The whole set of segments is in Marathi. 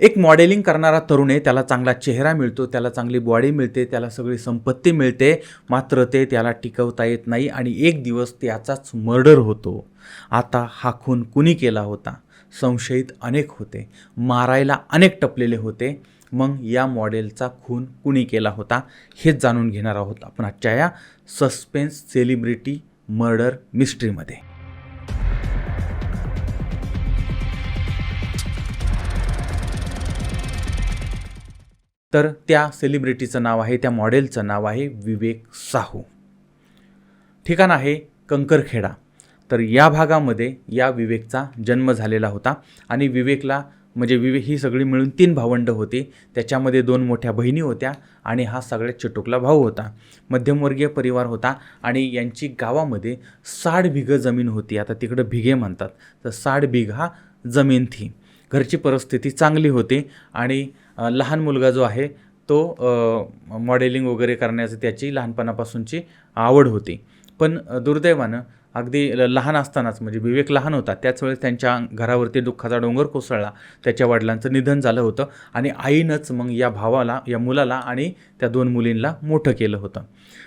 एक मॉडेलिंग करणारा तरुण आहे त्याला चांगला चेहरा मिळतो त्याला चांगली बॉडी मिळते त्याला सगळी संपत्ती मिळते मात्र ते त्याला टिकवता येत नाही आणि एक दिवस त्याचाच मर्डर होतो. आता हा खून कुणी केला होता? संशयित अनेक होते. मारायला अनेक टपलेले होते. मग या मॉडेलचा खून कुणी केला होता? हेच जाणून घेणार आहोत आपण आजच्या या सस्पेन्स सेलिब्रिटी मर्डर मिस्ट्रीमध्ये तर त्या सेलिब्रिटीचं नाव आहे त्या मॉडेलचं नाव आहे विवेक साहू. ठिकाण आहे कंकरखेडा. तर या भागामध्ये या विवेकचा जन्म झालेला होता आणि विवेकला म्हणजे विवेक ही सगळी मिळून तीन भावंडं होती. त्याच्यामध्ये दोन मोठ्या बहिणी होत्या आणि हा सगळ्यात चिटुकला भाऊ होता. मध्यमवर्गीय परिवार होता आणि यांची गावामध्ये साठ बिघं जमीन होती. आता तिकडं भिगे म्हणतात. तर साठ बिघा जमीन थी. घरची परिस्थिती चांगली होती आणि लहान मुलगा जो आहे तो मॉडेलिंग वगैरे करण्याची त्याची लहानपणापासूनची आवड होती. पण दुर्दैवानं अगदी ल- लहान असतानाच म्हणजे विवेक लहान होता त्याच वेळेस त्यांच्या घरावरती दुःखाचा डोंगर कोसळला त्याच्या वडिलांचं निधन झालं होतं आणि आईनंच मग या भावाला या मुलाला आणि त्या दोन मुलींना मोठं केलं होतं.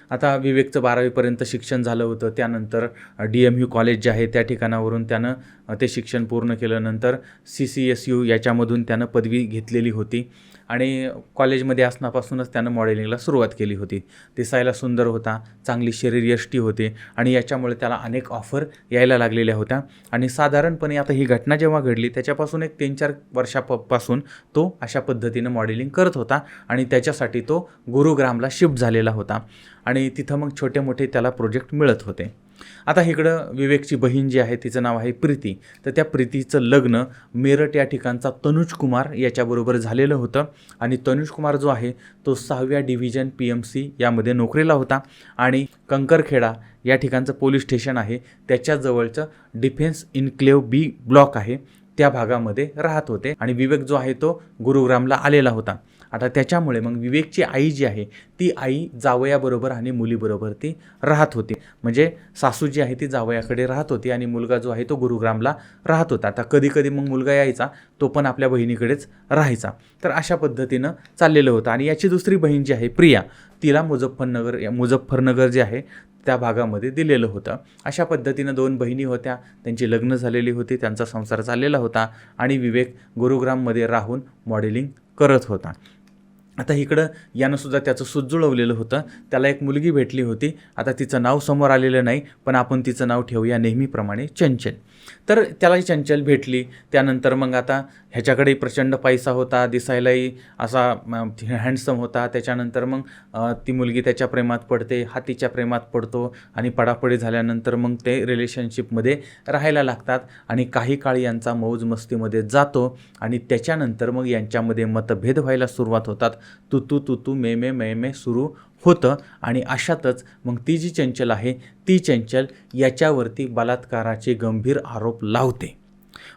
आता विवेकचं बारावीपर्यंत शिक्षण झालं होतं त्यानंतर डी एम यू कॉलेज जे आहे त्या ठिकाणावरून त्यानं ते शिक्षण पूर्ण केलं नंतर सी सी एस यू याच्यामधून त्यानं पदवी घेतलेली होती. आणि कॉलेजमध्ये असण्यापासूनच त्यानं मॉडेलिंगला सुरुवात केली होती. दिसायला सुंदर होता चांगली शरीरयष्टी होती आणि याच्यामुळे त्याला अनेक ऑफर यायला लागलेल्या होत्या. आणि साधारणपणे आता ही घटना जेव्हा घडली त्याच्यापासून एक तीन चार वर्षापासून तो अशा पद्धतीनं मॉडेलिंग करत होता आणि त्याच्यासाठी तो गुरुग्रामला शिफ्ट झालेला होता. आणि तिथं मग छोटे मोठे त्याला प्रोजेक्ट मिळत होते. आता इकडं विवेकची बहीण जी आहे तिचं नाव आहे प्रीती. तर त्या प्रीतीचं लग्न मेरठ या ठिकाणचा तनुज कुमार याच्याबरोबर झालेलं होतं. आणि तनुज कुमार जो आहे तो सहाव्या डिव्हिजन पी एम सी यामध्ये नोकरीला होता. आणि कंकरखेडा या ठिकाणचं पोलीस स्टेशन आहे. त्याच्याजवळचं डिफेन्स इन्क्लेव बी ब्लॉक आहे. त्या भागामध्ये राहत होते. आणि विवेक जो आहे तो गुरुग्रामला आलेला होता. आता त्याच्यामुळे मग विवेकची आई जी आहे ती आई जावयाबरोबर आणि मुलीबरोबर ती राहत होती. म्हणजे सासू जी आहे ती जावयाकडे राहत होती आणि मुलगा जो आहे तो गुरुग्रामला राहत होता. आता कधी कधी मग मुलगा यायचा तो पण आपल्या बहिणीकडेच राहायचा. तर अशा पद्धतीनं चाललेलं होतं. आणि याची दुसरी बहीण जी आहे प्रिया तिला मुझफ्फरनगर या- मुझफ्फरनगर जे आहे त्या भागामध्ये दिलेलं होतं. अशा पद्धतीनं दोन बहिणी होत्या. त्यांची लग्न झालेली होती त्यांचा संसार चाललेला होता आणि विवेक गुरुग्राममध्ये राहून मॉडेलिंग करत होता. आता इकडं यानं सुद्धा त्याचं सूत जुळवलेलं होतं. त्याला एक मुलगी भेटली होती. आता तिचं नाव समोर आलेलं नाही पण आपण तिचं नाव ठेवूया नेहमीप्रमाणे चंचल तर त्यालाही चंचल भेटली. त्यानंतर मग आता ह्याच्याकडे प्रचंड पैसा होता दिसायलाही असा हँडसम होता. त्याच्यानंतर मग ती मुलगी त्याच्या प्रेमात पडते हा तिच्या प्रेमात पडतो आणि पडापडी झाल्यानंतर मग ते रिलेशनशिपमध्ये राहायला लागतात आणि काही काळ यांचा मौज मस्तीमध्ये जातो आणि त्याच्यानंतर मग यांच्यामध्ये मतभेद व्हायला सुरुवात होतात. तू तू तू तू मे मे मे मे सुरू होतं आणि अशातच मग ती जी चंचल आहे ती चंचल याच्यावरती बलात्काराचे गंभीर आरोप लावते.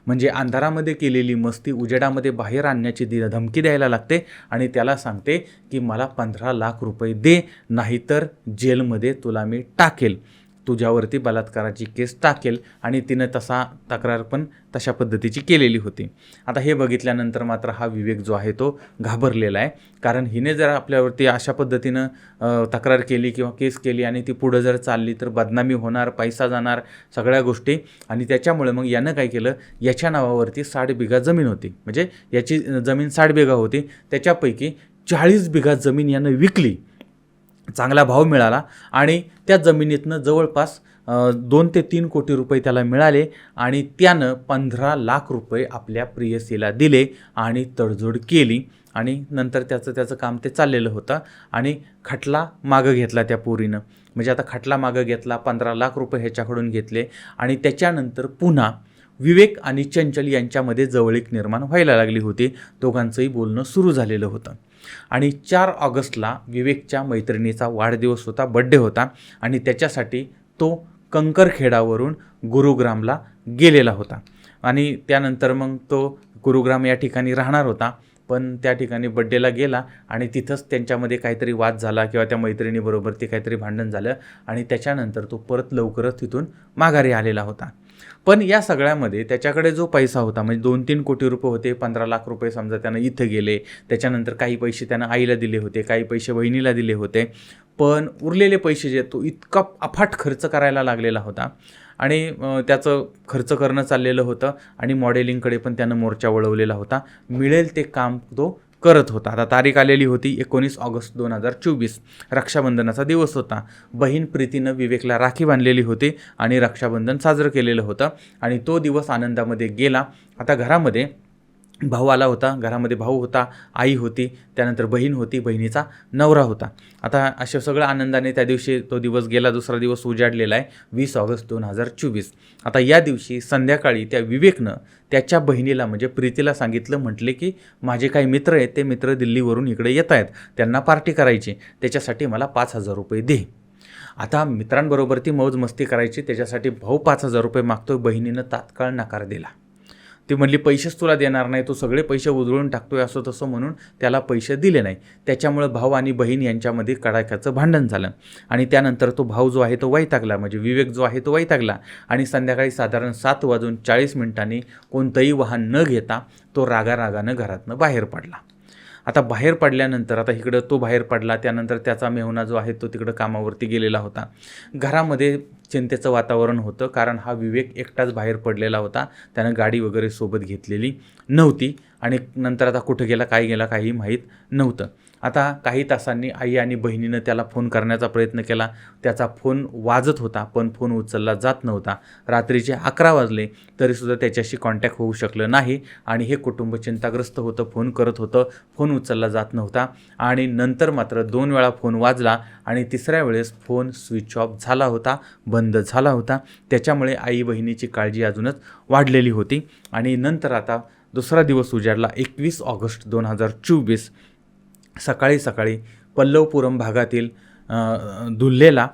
म्हणजे अंधारामध्ये केलेली मस्ती उजेडामध्ये बाहेर आणण्याची दि धमकी द्यायला लागते आणि त्याला सांगते की मला पंधरा लाख रुपये दे नाहीतर जेलमध्ये तुला मी टाकेल. तुझ्यावरती बलात्काराची केस टाकेल आणि तिनं तसा तक्रार पण तशा पद्धतीची केलेली होती. आता हे बघितल्यानंतर मात्र हा विवेक जो आहे तो घाबरलेला आहे. कारण हिने जर आपल्यावरती अशा पद्धतीनं तक्रार केली किंवा केस केली आणि ती पुढं जर चालली तर बदनामी होणार पैसा जाणार सगळ्या गोष्टी. आणि त्याच्यामुळे मग यानं काय केलं? याच्या नावावरती साठ बिघा जमीन होती. म्हणजे याची जमीन साठ बिघा होती. त्याच्यापैकी चाळीस बिघा जमीन यानं विकली. चांगला भाव मिळाला आणि त्या जमिनीतनं जवळपास दोन ते तीन कोटी रुपये त्याला मिळाले आणि त्यानं पंधरा लाख रुपये आपल्या प्रियसीला दिले आणि तडजोड केली आणि नंतर त्याचं त्याचं काम ते चाललेलं होतं आणि खटला मागं घेतला त्या पोरीनं. म्हणजे आता खटला मागं घेतला पंधरा लाख रुपये ह्याच्याकडून घेतले आणि त्याच्यानंतर पुन्हा विवेक आणि चंचल यांच्यामध्ये जवळीक निर्माण व्हायला लागली होती. दोघांचंही बोलणं सुरू झालेलं होतं. आणि चार ऑगस्टला विवेकच्या मैत्रिणीचा वाढदिवस होता बड्डे होता आणि त्याच्यासाठी तो कंकरखेडावरून गुरुग्रामला गेलेला होता. आणि त्यानंतर मग तो गुरुग्राम या ठिकाणी राहणार होता पण त्या ठिकाणी बड्डेला गेला आणि तिथंच त्यांच्यामध्ये काहीतरी वाद झाला किंवा त्या मैत्रिणीबरोबर ते काहीतरी भांडण झालं आणि त्याच्यानंतर तो परत लवकरच तिथून माघारी आलेला होता. पण या सगळ्यामध्ये त्याच्याकडे जो पैसा होता म्हणजे दोन तीन कोटी रुपये होते पंधरा लाख रुपये समजा त्यानं इथं गेले त्याच्यानंतर काही पैसे त्यानं आईला दिले होते काही पैसे बहिणीला दिले होते पण उरलेले पैसे जे तो इतका अफाट खर्च करायला लागलेला होता आणि त्याचं खर्च करणं चाललेलं होतं आणि मॉडेलिंगकडे पण त्यानं मोर्चा वळवलेला होता. मिळेल ते काम तो करत होता. आता तारीख आलेली होती एकोणीस ऑगस्ट दोन हजार चोवीस. रक्षाबंधनाचा दिवस होता. बहीण प्रीतीनं विवेकला राखी बांधलेली होती आणि रक्षाबंधन साजरं केलेलं होतं. आणि तो दिवस आनंदामध्ये गेला. आता घरामध्ये भाऊ आला होता घरामध्ये भाऊ होता आई होती त्यानंतर बहीण होती बहिणीचा नवरा होता. आता अशा सगळं आनंदाने त्या दिवशी तो दिवस गेला दुसरा दिवस उजाडलेला आहे वीस ऑगस्ट दोन हजार चोवीस. आता या दिवशी संध्याकाळी त्या विवेकनं त्याच्या बहिणीला म्हणजे प्रीतीला सांगितलं म्हटले की माझे काही मित्र आहेत ते मित्र दिल्लीवरून इकडे येत आहेत त्यांना पार्टी करायची त्याच्यासाठी मला पाच हजार रुपये दे. आता मित्रांबरोबर ती मौज मस्ती करायची त्याच्यासाठी भाऊ पाच हजार रुपये मागतो बहिणीनं तात्काळ नकार दिला. ती म्हणली पैसेच तुला देणार नाही तो सगळे पैसे उधळून टाकतोय असं तसं म्हणून त्याला पैसे दिले नाही. त्याच्यामुळं भाऊ आणि बहीण यांच्यामध्ये कडाक्याचं भांडण झालं. आणि त्यानंतर तो भाऊ जो आहे तो वैतागला म्हणजे विवेक जो आहे तो वैतागला. आणि संध्याकाळी साधारण सात वाजून चाळीस मिनिटांनी कोणतंही वाहन न घेता तो रागारागानं घरातनं बाहेर पडला. आता बाहेर पडल्यानंतर आता इकडं तो बाहेर पडला त्यानंतर त्याचा मेहुणा जो आहे तो तिकडं कामावरती गेलेला होता. घरामध्ये चिंतेचं वातावरण होतं कारण हा विवेक एकटाच बाहेर पडलेला होता. त्यानं गाडी वगैरे सोबत घेतलेली नव्हती आणि नंतर आता कुठं गेला काय गेला काही माहीत नव्हतं. आता काही तासांनी आई आणि बहिणीनं त्याला फोन करण्याचा प्रयत्न केला. त्याचा फोन वाजत होता पण फोन उचलला जात नव्हता. रात्रीचे अकरा वाजले तरीसुद्धा त्याच्याशी कॉन्टॅक्ट होऊ शकलं नाही आणि हे कुटुंब चिंताग्रस्त होतं फोन करत होतं. फोन उचलला जात नव्हता आणि नंतर मात्र दोन वेळा फोन वाजला आणि तिसऱ्या वेळेस फोन स्विच ऑफ झाला होता बंद झाला होता. त्याच्यामुळे आई बहिणीची काळजी अजूनच वाढलेली होती आणि नंतर आता दुसरा दिवस उजाडला एकवीस ऑगस्ट दोन हजार चोवीस. सकाळी सकाळी पल्लवपुरम भागातील दुल्लेला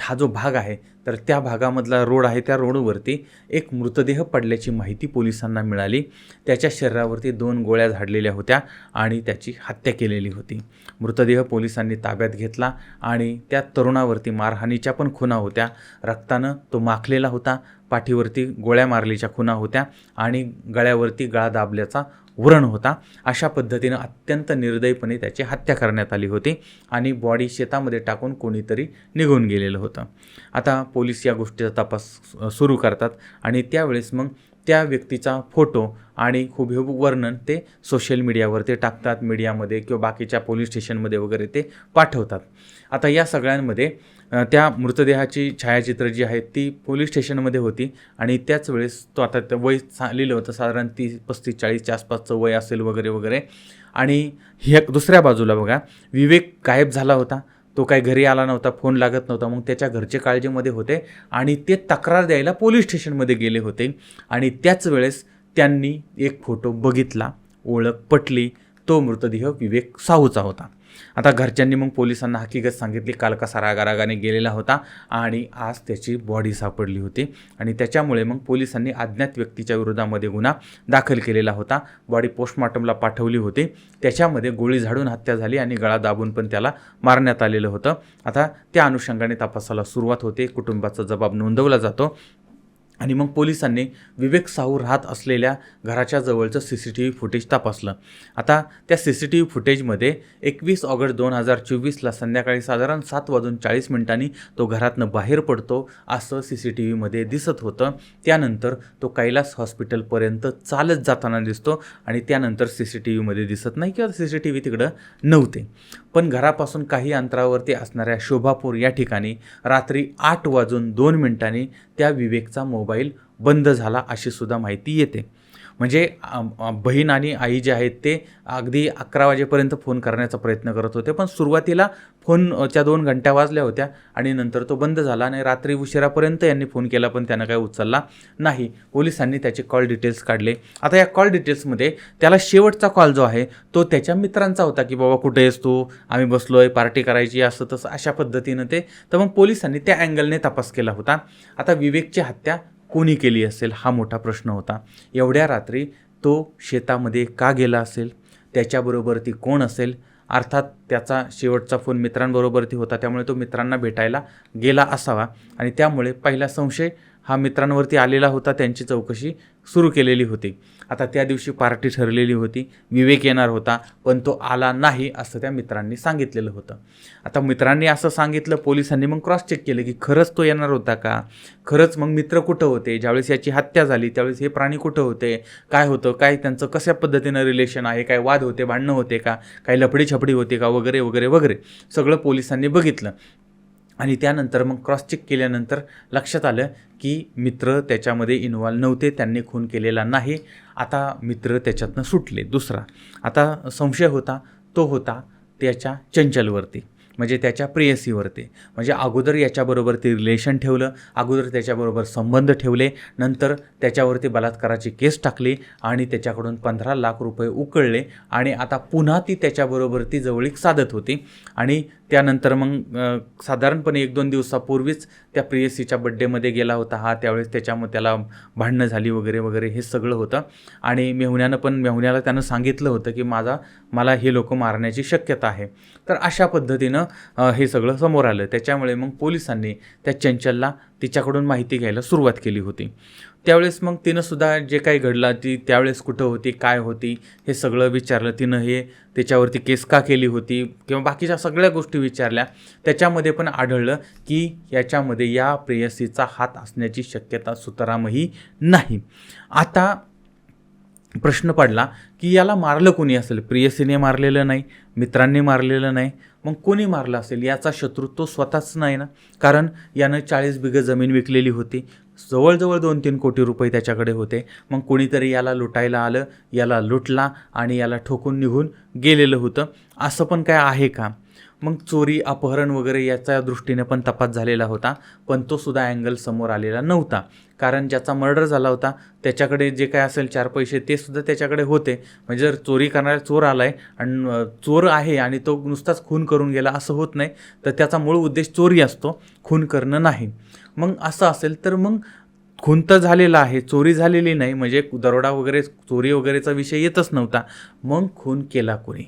हा जो भाग आहे तर त्या भागामधला रोड आहे त्या रोडवरती एक मृतदेह पडल्याची माहिती पोलिसांना मिळाली. त्याच्या शरीरावरती दोन गोळ्या झाडलेल्या होत्या आणि त्याची हत्या केलेली होती. मृतदेह पोलिसांनी ताब्यात घेतला आणि त्या तरुणावरती मारहाणीच्या पण खुणा होत्या. रक्तानं तो माखलेला होता पाठीवरती गोळ्या मारलीच्या खुणा होत्या आणि गळ्यावरती गळा दाबल्याचा व्रण होता. अशा पद्धतीनं अत्यंत निर्दयीपणे त्याची हत्या करण्यात आली होती आणि बॉडी शेतामध्ये टाकून कोणीतरी निघून गेलेलं होतं. आता पोलीस या गोष्टीचा तपास सुरू करतात आणि त्यावेळेस मग त्या व्यक्तीचा फोटो आणि हुबेहूब वर्णन ते सोशल मीडियावर ते टाकतात मीडियामध्ये किंवा बाकीच्या पोलीस स्टेशनमध्ये वगैरे ते पाठवतात. आता या सगळ्यांमध्ये त्या मृतदेहाची छायाचित्र जी आहेत ती पोलीस स्टेशनमध्ये होती आणि त्याच वेळेस तो आता त्या वय सा लिहिलं होतं साधारण तीस पस्तीस चाळीसच्या आसपासचं वय असेल वगैरे वगैरे. आणि ह्या दुसऱ्या बाजूला बघा विवेक गायब झाला होता. तो काही घरी आला नव्हता फोन लागत नव्हता. मग त्याच्या घरचे काळजीमध्ये होते आणि ते तक्रार द्यायला पोलीस स्टेशनमध्ये गेले होते. आणि त्याच वेळेस त्यांनी एक फोटो बघितला ओळख पटली. तो मृतदेह विवेक साहूचा होता. आता घरच्यांनी मग पोलिसांना हकीकत सांगितली. काल सारागारागाने गेलेला होता आणि आज त्याची बॉडी सापडली होती आणि त्याच्यामुळे मग पोलिसांनी अज्ञात व्यक्तीच्या विरोधामध्ये गुन्हा दाखल केलेला होता. बॉडी पोस्टमॉर्टमला पाठवली होती. त्याच्यामध्ये गोळी झाडून हत्या झाली आणि गळा दाबून पण त्याला मारण्यात आलेलं होतं. आता त्या अनुषंगाने तपासाला सुरुवात होते. कुटुंबाचा जबाब नोंदवला जातो. आणि मग पोलिसांनी विवेक साहू राहत असलेल्या घराच्या जवळचं C C T V footage तपासलं. आता त्या सी सी टी व्ही फुटेजमध्ये एकवीस ऑगस्ट दोन हजार चोवीसला संध्याकाळी साधारण सात वाजून चाळीस मिनिटांनी तो घरातनं बाहेर पडतो असं सी सी टी व्हीमध्ये दिसत होतं. त्यानंतर तो कैलास हॉस्पिटलपर्यंत चालत जाताना दिसतो आणि त्यानंतर सी सी टी व्हीमध्ये दिसत नाही किंवा सी सी टी व्ही तिकडं नव्हते. पण घरापासून काही अंतरावरती असणाऱ्या शोभापूर या ठिकाणी रात्री आठ वाजून दोन मिनिटांनी त्या विवेकचा मोबाईल बंद झाला अशी सुद्धा माहिती येते. म्हणजे बहीण आणि आई जे आहेत ते अगदी अकरा वाजेपर्यंत फोन करण्याचा प्रयत्न करत होते. पण सुरुवातीला फोनच्या दोन घंट्या वाजल्या होत्या आणि नंतर तो बंद झाला आणि रात्री उशिरापर्यंत यांनी फोन केला पण त्यानं काही उचलला नाही. पोलिसांनी त्याचे कॉल डिटेल्स काढले. आता या कॉल डिटेल्समध्ये त्याला शेवटचा कॉल जो आहे तो त्याच्या मित्रांचा होता की बाबा कुठे आहेस तू? आम्ही आहे पार्टी करायची असं तसं अशा पद्धतीनं ते. तर मग पोलिसांनी त्या अँगलने तपास केला होता. आता विवेकची हत्या कोणी केली असेल हा मोठा प्रश्न होता. एवढ्या रात्री तो शेतामध्ये का गेला असेल? त्याच्याबरोबर ती कोण असेल? अर्थात त्याचा शेवटचा फोन मित्रांबरोबर ती होता त्यामुळे तो मित्रांना भेटायला गेला असावा. आणि त्यामुळे पहिला संशय हा मित्रांवरती आलेला होता त्यांची चौकशी सुरू केलेली होती. आता त्या दिवशी पार्टी ठरलेली होती विवेक येणार होता पण तो आला नाही असं त्या मित्रांनी सांगितलेलं होतं. आता मित्रांनी असं सांगितलं पोलिसांनी मग क्रॉस चेक केलं की खरंच तो येणार होता का? खरंच मग मित्र कुठं होते? ज्यावेळेस याची हत्या झाली त्यावेळेस हे प्राणी कुठं होते? काय होतं? काय त्यांचं कशा पद्धतीनं रिलेशन आहे? काय वाद होते? भांडणं होते का? काही लफडी छपडी होते का? वगैरे वगैरे वगैरे. सगळं पोलिसांनी बघितलं. आणि त्यानंतर मग क्रॉस चेक केल्यानंतर लक्षात आलं की मित्र त्याच्यामध्ये इन्व्हॉल्व नव्हते त्यांनी खून केलेला नाही. आता मित्र त्याच्यातनं सुटले दुसरा. आता संशय होता तो होता त्याच्या चंचलवरती. म्हणजे त्याच्या प्रेयसीवरती म्हणजे अगोदर याच्याबरोबर ते रिलेशन ठेवलं अगोदर त्याच्याबरोबर संबंध ठेवले नंतर त्याच्यावरती बलात्काराची केस टाकली आणि त्याच्याकडून पंधरा लाख रुपये उकळले आणि आता पुन्हा ती त्याच्याबरोबर ती जवळीक साधत होती. आणि त्यानंतर मग साधारणपणे एक दोन दिवसापूर्वीच त्या प्रेयसीच्या बड्डेमध्ये गेला होता हा. त्यावेळेस त्याच्यामध्ये त्याला भांडणं झाली वगैरे वगैरे हे सगळं होतं. आणि मेहुण्यानं पण मेहुण्याला त्यानं सांगितलं होतं की माझा मला हे लोक मारण्याची शक्यता आहे. तर अशा पद्धतीनं हे सगळं समोर आलं. त्याच्यामुळे मग पोलिसांनी त्या चंचलला तिच्याकडून माहिती घ्यायला सुरुवात केली होती. त्यावेळेस मग तिनं सुद्धा जे काही घडलं ती त्यावेळेस कुठं होती काय होती हे सगळं विचारलं. तिनं हे त्याच्यावरती केस का केली होती किंवा बाकीच्या सगळ्या गोष्टी विचारल्या. त्याच्यामध्ये पण आढळलं की याच्यामध्ये या प्रेयसीचा हात असण्याची शक्यता सुतरामही नाही. आता प्रश्न पडला की याला मारलं कोणी असेल? प्रियसीने मारलेलं नाही मित्रांनी मारलेलं नाही. मग कोणी मारलं असेल? याचा शत्रू तो स्वतःच नाही ना? कारण यानं चाळीस बिघं जमीन विकलेली होती. जवळजवळ दोन तीन कोटी रुपये त्याच्याकडे होते. मग कोणीतरी याला लुटायला आलं याला लुटला आणि याला ठोकून निघून गेलेलं होतं. असं पण काय आहे का? मग चोरी अपहरण वगैरे याच्या दृष्टीने पण तपास झालेला होता पण तो सुद्धा अँगल समोर आलेला नव्हता. कारण ज्याचा मर्डर झाला होता त्याच्याकडे जे काय असेल चार पैसे ते सुद्धा त्याच्याकडे होते. म्हणजे जर चोरी करणारा चोर आला आहे आणि चोर आहे आणि तो नुसताच खून करून गेला असं होत नाही तर त्याचा मूळ उद्देश चोरी असतो खून करणं नाही. मग असं असेल तर मग खून तर झालेला आहे चोरी झालेली नाही म्हणजे दरोडा वगैरे चोरी वगैरेचा विषय येतच नव्हता. मग खून केला कोणी?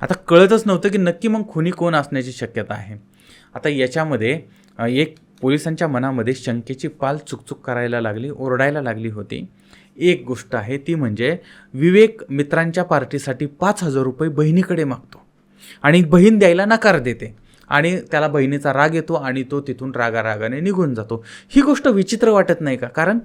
आता कळतच नव्हतं की नक्की मग खुनी कोण असण्याची शक्यता आहे. आता याच्यामध्ये एक पोलिसांच्या मनामध्ये शंकेची पाल चुकचुक करायला लागली ओरडायला लागली होती. एक गोष्ट आहे ती म्हणजे विवेक मित्रांच्या पार्टीसाठी पाच हजार रुपये बहिणीकडे मागतो. आणि बहीण द्यायला नकार देते. आणि त्याला बहिणीचा राग येतो आणि तो तिथून रागारागाने निघून जातो. ही गोष्ट विचित्र वाटत नाही का? कारण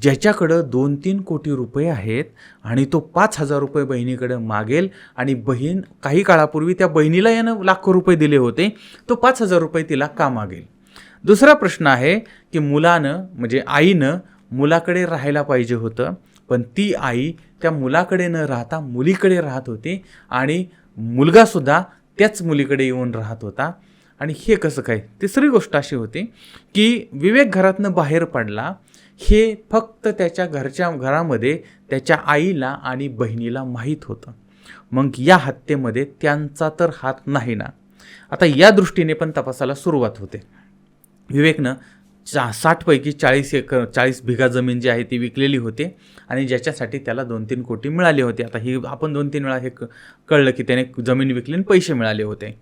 ज्याच्याकडं दोन तीन कोटी रुपये आहेत आणि तो पाच हजार रुपये बहिणीकडं मागेल आणि बहीण काही काळापूर्वी त्या बहिणीला यानं लाखो रुपये दिले होते तो पाच हजार रुपये तिला का मागेल? दुसरा प्रश्न आहे की मुलानं म्हणजे आईनं मुलाकडे राहायला पाहिजे होतं पण ती आई त्या मुलाकडे न राहता मुलीकडे राहत होती आणि मुलगासुद्धा त्याच मुलीकडे येऊन राहत होता. आणि हे कसं काय? तिसरी गोष्ट अशी होती की विवेक घरातनं बाहेर पडला हे फक्त त्याच्या घरच्या घरामध्ये त्याच्या आईला आणि बहिणीला माहीत होतं. मग या हत्येमध्ये त्यांचा तर हात नाही ना. आता या दृष्टीने पण तपासाला सुरुवात होते. विवेकनं चा साठपैकी चाळीस एकर चाळीस बिघा जमीन जी आहे ती विकलेली होती आणि ज्याच्यासाठी त्याला दोन तीन कोटी मिळाले होते. आता ही आपण दोन तीन वेळा हे कळलं की त्याने जमीन विकली आणि पैसे मिळाले होते.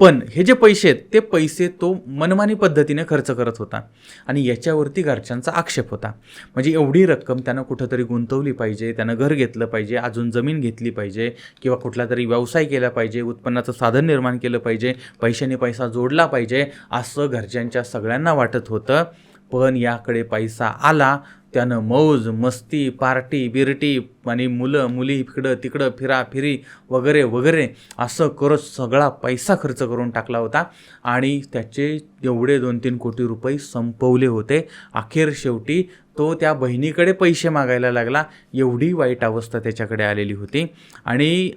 पण हे जे पैसे आहेत ते पैसे तो मनमानी पद्धतीने खर्च करत होता. आणि याच्यावरती घरच्यांचा आक्षेप होता. म्हणजे एवढी रक्कम त्यानं कुठंतरी गुंतवली पाहिजे त्यानं घर घेतलं पाहिजे अजून जमीन घेतली पाहिजे किंवा कुठला तरी व्यवसाय केला पाहिजे उत्पन्नाचं साधन निर्माण केलं पाहिजे पैशाने पैसा जोडला पाहिजे असं घरच्यांच्या सगळ्यांना वाटत होतं. पण याकडे पैसा आला त्यानं मौज मस्ती पार्टी बिरटी आणि मुलं मुली इकडं तिकडं फिरा फिरी वगैरे वगैरे असं करत सगळा पैसा खर्च करून टाकला होता आणि त्याचे एवढे दोन तीन कोटी रुपये संपवले होते. अखेर शेवटी तो त्या बहिणीकडे पैसे मागायला लागला. एवढी वाईट अवस्था त्याच्याकडे आलेली होती. आणि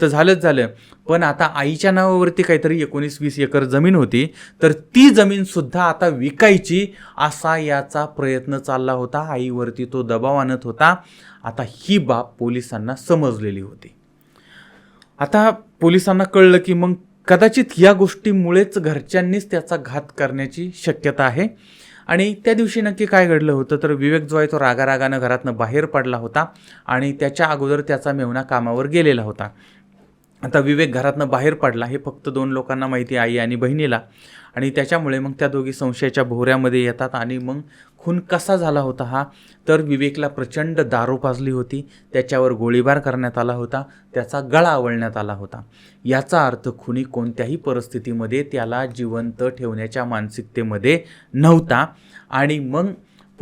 तर झालंच झालं. पण आता आईच्या नावावरती काहीतरी एकोणीस वीस एकर जमीन होती. तर ती जमीनसुद्धा आता विकायची असा याचा प्रयत्न चालला होता. आईवरती तो दबाव आणत होता. आता ही बाब पोलिसांना समजलेली होती. आता पोलिसांना कळलं की मग कदाचित या गोष्टीमुळेच घरच्यांनीच त्याचा घात करण्याची शक्यता आहे. आणि त्या दिवशी नक्की काय घडलं होतं तर विवेक जो आहे तो रागारागानं घरातनं बाहेर पडला होता आणि त्याच्या अगोदर त्याचा मेहुणा कामावर गेलेला होता. आता विवेक घरातनं बाहेर पडला हे फक्त दोन लोकांना माहिती आई आणि बहिणीला. आणि त्याच्यामुळे मग त्या दोघी संशयाच्या भोवऱ्यामध्ये येतात आणि मग खून कसा झाला होता हा? तर विवेकला प्रचंड दारू पाजली होती त्याच्यावर गोळीबार करण्यात आला होता त्याचा गळा आवळण्यात आला होता. याचा अर्थ खुनी कोणत्याही परिस्थितीमध्ये त्याला जिवंत ठेवण्याच्या मानसिकतेमध्ये नव्हता. आणि मग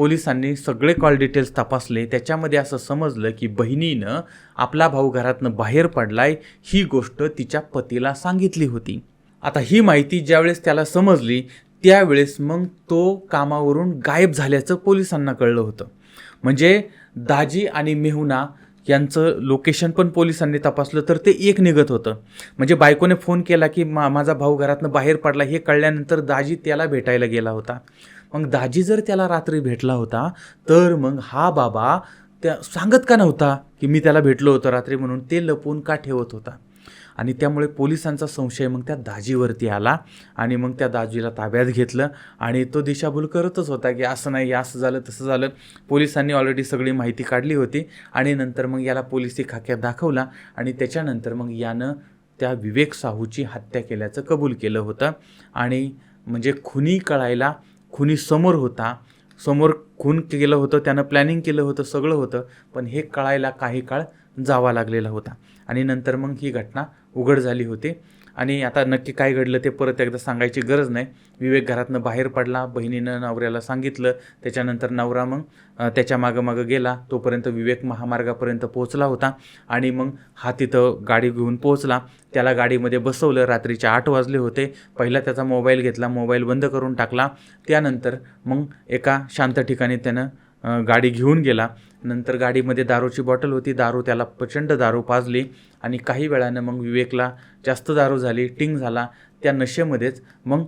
पोलिसांनी सगळे कॉल डिटेल्स तपासले. त्याच्यामध्ये असं समजलं की बहिणीनं आपला भाऊ घरातनं बाहेर पडलाय ही गोष्ट तिच्या पतीला सांगितली होती. आता ही माहिती ज्यावेळेस त्याला समजली त्यावेळेस मग तो कामावरून गायब झाल्याचं पोलिसांना कळलं होतं. म्हणजे दाजी आणि मेहुना यांचं लोकेशन पण पोलिसांनी तपासलं तर ते एक निघत होतं. म्हणजे बायकोने फोन केला की मा माझा भाऊ घरातनं बाहेर पडला हे कळल्यानंतर दाजी त्याला भेटायला गेला होता. मग दाजी जर त्याला रात्री भेटला होता तर मग हा बाबा त्या सांगत का नव्हता की मी त्याला भेटलो होतो रात्री म्हणून? ते लपवून का ठेवत होता? आणि त्यामुळे पोलिसांचा संशय मग त्या दाजीवरती आला आणि मग त्या दाजीला ताब्यात घेतलं आणि तो दिशाभूल करतच होता की असं नाही असं झालं तसं झालं. पोलिसांनी ऑलरेडी सगळी माहिती काढली होती आणि नंतर मग याला पोलिसी खाक्यात दाखवला आणि त्याच्यानंतर मग यानं त्या विवेक साहूची हत्या केल्याचं कबूल केलं होतं. आणि म्हणजे खुनी कळायला खुनी समोर होता. समोर खून केलं होतं त्यानं प्लॅनिंग केलं होतं सगळं होतं पण हे कळायला काही काळ जावा लागलेला होता. आणि नंतर मग ही घटना उघड झाली होती. आणि आता नक्की काय घडलं ते परत एकदा सांगायची गरज नाही. विवेक घरातनं बाहेर पडला बहिणीनं नवऱ्याला सांगितलं त्याच्यानंतर नवरा मग त्याच्या मागं मागं गेला. तोपर्यंत विवेक महामार्गापर्यंत पोहोचला होता आणि मग हा तिथं गाडी घेऊन पोहोचला. त्याला गाडीमध्ये बसवलं. रात्रीचे आठ वाजले होते. पहिला त्याचा मोबाईल घेतला मोबाईल बंद करून टाकला. त्यानंतर मग एका शांत ठिकाणी त्यानं गाडी घेऊन गेला. नंतर गाडीमध्ये दारूची बॉटल होती. दारू त्याला प्रचंड दारू पाजली आणि काही वेळानं मग विवेकला जास्त दारू झाली टिंग झाला. त्या नशेमध्येच मग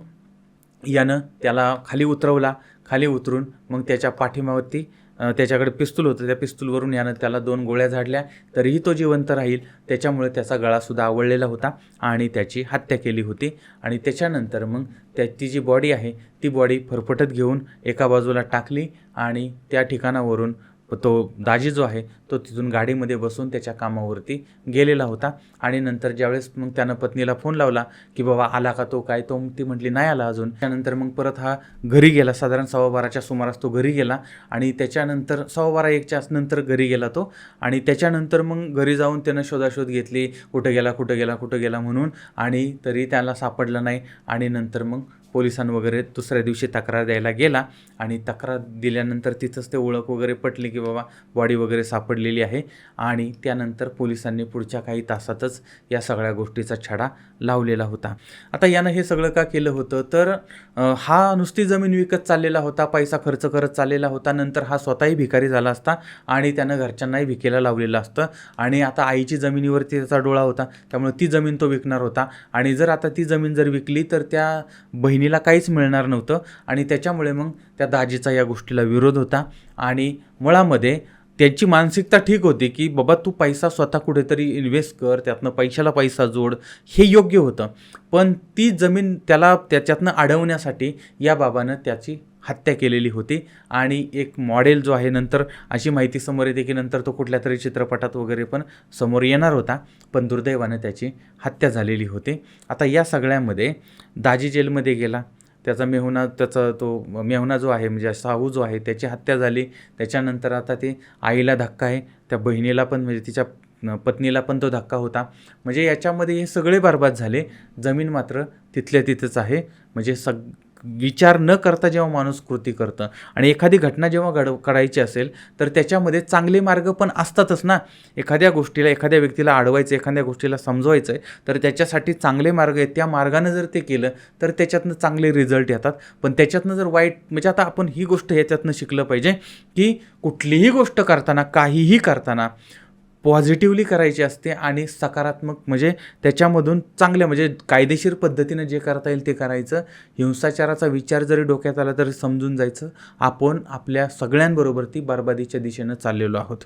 यानं त्याला खाली उतरवला. खाली उतरून मग त्याच्या पाठीमावरती त्याच्याकडे पिस्तूल होतं. त्या पिस्तूलवरून यानं त्याला दोन गोळ्या झाडल्या. तरीही तो जिवंत राहील. त्याच्यामुळे त्याचा गळासुद्धा आवळलेला होता आणि त्याची हत्या केली होती. आणि त्याच्यानंतर मग त्या ती जी बॉडी आहे ती बॉडी फरफटत घेऊन एका बाजूला टाकली आणि त्या ठिकाणावरून तो दाजी जो आहे तो तिथून गाडीमध्ये बसून त्याच्या कामावरती गेलेला होता. आणि नंतर ज्यावेळेस मग त्यानं पत्नीला फोन लावला की बाबा आला का तो काय? तो ती म्हटली नाही आला अजून. त्यानंतर मग परत हा घरी गेला. साधारण सव्वा बाराच्या सुमारास तो घरी गेला. आणि त्याच्यानंतर सव्वा बारा एकच्या नंतर घरी गेला तो. आणि त्याच्यानंतर मग घरी जाऊन त्यानं शोधाशोध घेतली कुठं गेला कुठं गेला कुठं गेला म्हणून. आणि तरी त्याला सापडलं नाही. आणि नंतर मग पोलिसांवगैरे दुसऱ्या दिवशी तक्रार द्यायला गेला आणि तक्रार दिल्यानंतर तिथंच ते ओळख वगैरे पटली की बाबा बॉडी वगैरे सापडलेली आहे आणि त्यानंतर पोलिसांनी पुढच्या काही तासातच या सगळ्या गोष्टीचा छडा लावलेला होता. आता यानं हे सगळं का केलं होतं? तर हा नुसती जमीन विकत चाललेला होता पैसा खर्च करत चाललेला होता नंतर हा स्वतःही भिकारी झाला असता आणि त्यानं घरच्यांनाही भिकेला लावलेलं असतं आणि आता आईची जमिनीवरती त्याचा डोळा होता त्यामुळे ती जमीन तो विकणार होता आणि जर आता ती जमीन जर विकली तर त्या बहिणीला काहीच मिळणार नव्हतं आणि त्याच्यामुळे मग त्या दाजीचा या गोष्टीला विरोध होता. आणि मुळामध्ये त्याची मानसिकता ठीक होती की बाबा तू पैसा स्वतः कुठेतरी इन्व्हेस्ट कर त्यातनं पैशाला पैसा जोड. हे योग्य होतं. पण ती जमीन त्याला त्याच्यातनं अडवण्यासाठी या बाबानं त्याची हत्या केलेली होती. आणि एक मॉडेल जो आहे नंतर अशी माहिती समोर येते की नंतर तो कुठल्या तरी चित्रपटात वगैरे पण समोर येणार होता. पण दुर्दैवानं त्याची हत्या झालेली होती. आता या सगळ्यामध्ये दाजी जेलमध्ये गेला. त्याचा मेहुणा त्याचा तो मेहुणा जो आहे म्हणजे साहू जो आहे त्याची हत्या झाली. त्याच्यानंतर आता ते आईला धक्का आहे. त्या बहिणीला पण म्हणजे तिच्या पत्नीला पण तो धक्का होता. म्हणजे याच्यामध्ये हे सगळे बरबाद झाले. जमीन मात्र तिथल्या तिथंच आहे. म्हणजे सग विचार न करता जेव्हा माणूस कृती करतं आणि एखादी घटना जेव्हा घड करायची असेल तर त्याच्यामध्ये चांगले मार्ग पण असतातच ना. एखाद्या गोष्टीला एखाद्या व्यक्तीला अडवायचं एखाद्या गोष्टीला समजवायचं आहे तर त्याच्यासाठी चांगले मार्ग आहेत. त्या मार्गानं जर ते केलं तर त्याच्यातनं चांगले रिझल्ट येतात. पण त्याच्यातनं जर वाईट म्हणजे आता आपण ही गोष्ट ह्याच्यातनं शिकलं पाहिजे की कुठलीही गोष्ट करताना काहीही करताना पॉझिटिव्हली करायची असते आणि सकारात्मक म्हणजे त्याच्यामधून चांगल्या म्हणजे कायदेशीर पद्धतीनं जे करता येईल ते करायचं. हिंसाचाराचा विचार जरी डोक्यात आला तरी समजून जायचं. आपण आपल्या सगळ्यांबरोबर ती बरबादीच्या दिशेनं चाललेलो आहोत.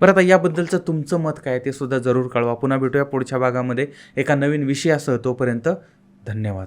बरं आता याबद्दलचं तुमचं मत काय ते सुद्धा जरूर कळवा. पुन्हा भेटूया पुढच्या भागामध्ये. एका नवीन विषयासह तोपर्यंत धन्यवाद.